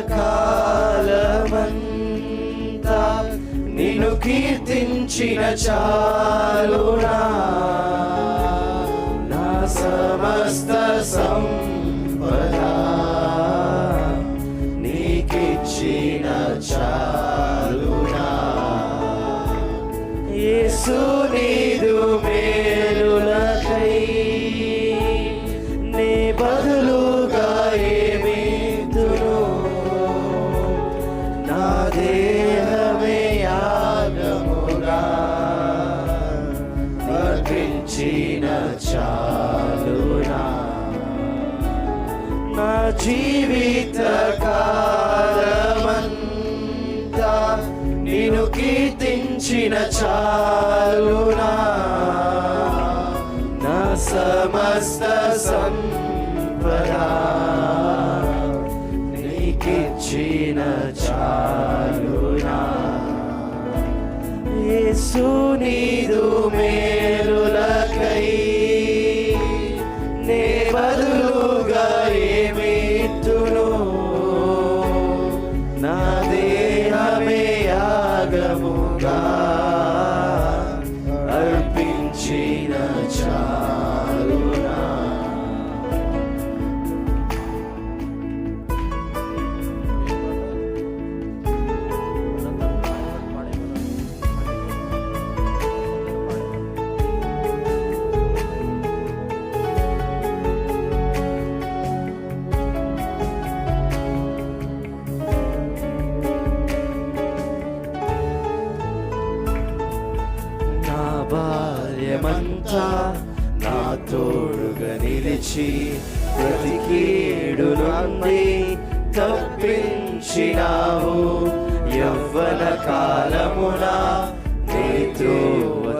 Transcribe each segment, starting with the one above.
కాలమంతా నిన్ను కీర్తించిన చాలునా? నా సమస్త సంపద నీకిచ్చిన చాలునా? యేసు జీవిత కాలమంతా నేను కీర్తించిన చాలునా. నా సమస్త సంపద నీకిచ్చిన చాలునా. యేసు నీదు మే బాల్యమంతా నా తోడుగా నిలిచి ప్రతి కీడు నుండి తప్పించినావు. యవ్వన కాలమున నీతో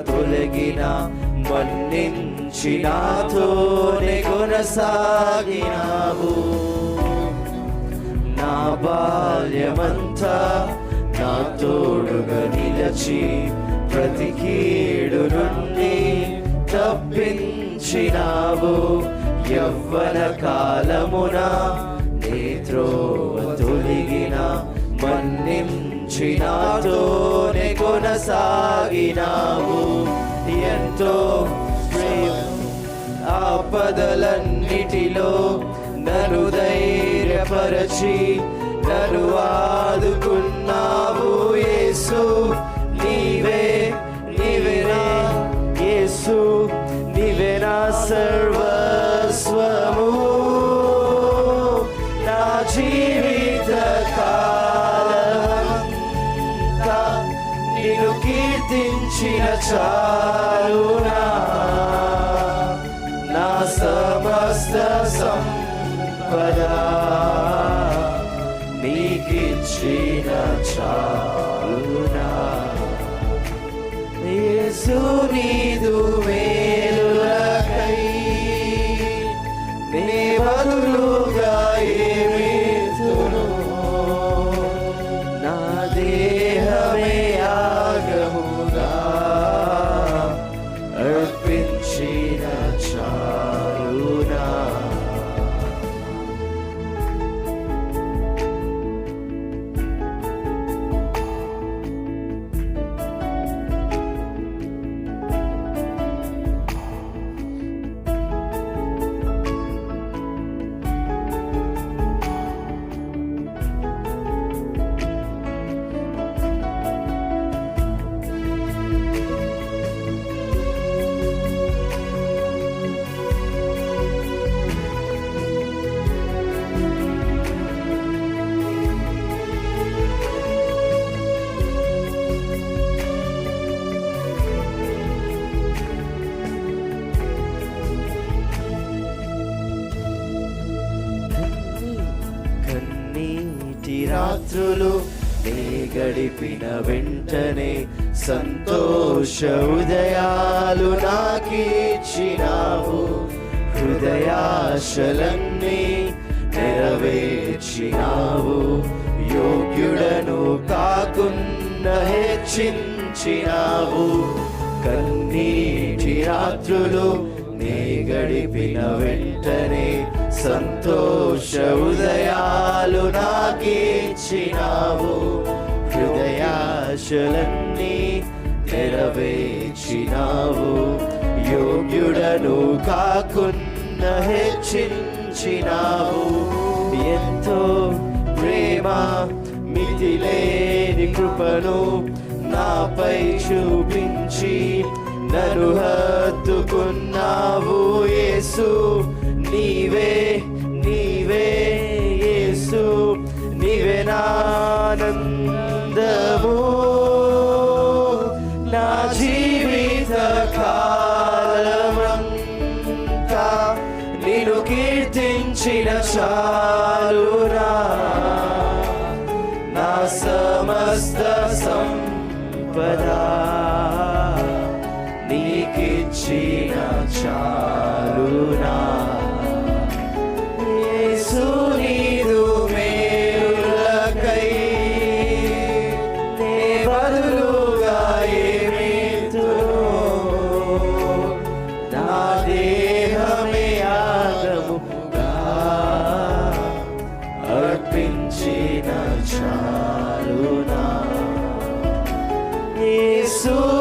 తొలగిన మన్నించి నాతోనే కొనసాగినావు నా బాల్యమంతా నా తోడుగా నిలచి ప్రతి కీడు నుండి తప్పించినావు. యవ్వన కాలమున నీ త్రోవ తొలిగిన మన్నించినాతోనే కొనసాగినావు. ఎంతో ఆపదలన్నిటిలో నను ధైర్యపరచి నను ఆదుకు సర్వస్వము నా జీవిత కాలమంతా నిన్ను కీర్తించిన చాలునా నా సమస్త సంపద నీకిచ్చిన చాలునా యేసు నీదు రాత్రులు నీ గడిపిన వెంటనే సంతోష ఉదయాలు నాకిచ్చినావు. హృదయాశలన్నీ నెరవేర్చినావు. యోగ్యుడను కాకుండా హెచ్చించినావు. కన్నీటి రాత్రులు నీ గడిపిన వెంటనే సంతోష ఉదయాలు నాకిచ్చినావు. హృదయాశలన్నీ నెరవేర్చినావు. యోగ్యుడను కాకున్న హెచ్చించినావు. ఎంతో ప్రేమ మితిలేని కృపను నాపై చూపించి నన్ను హత్తుకున్నావు యేసు. నీవే నీవే యేసు నీవే నానందము. నా జీవిత కాలమంతా నేను కీర్తించిన చాలునా నా సమస్త సంపద నీకిచ్చిన చాలునా. అర్పించిన చాలునా యేసు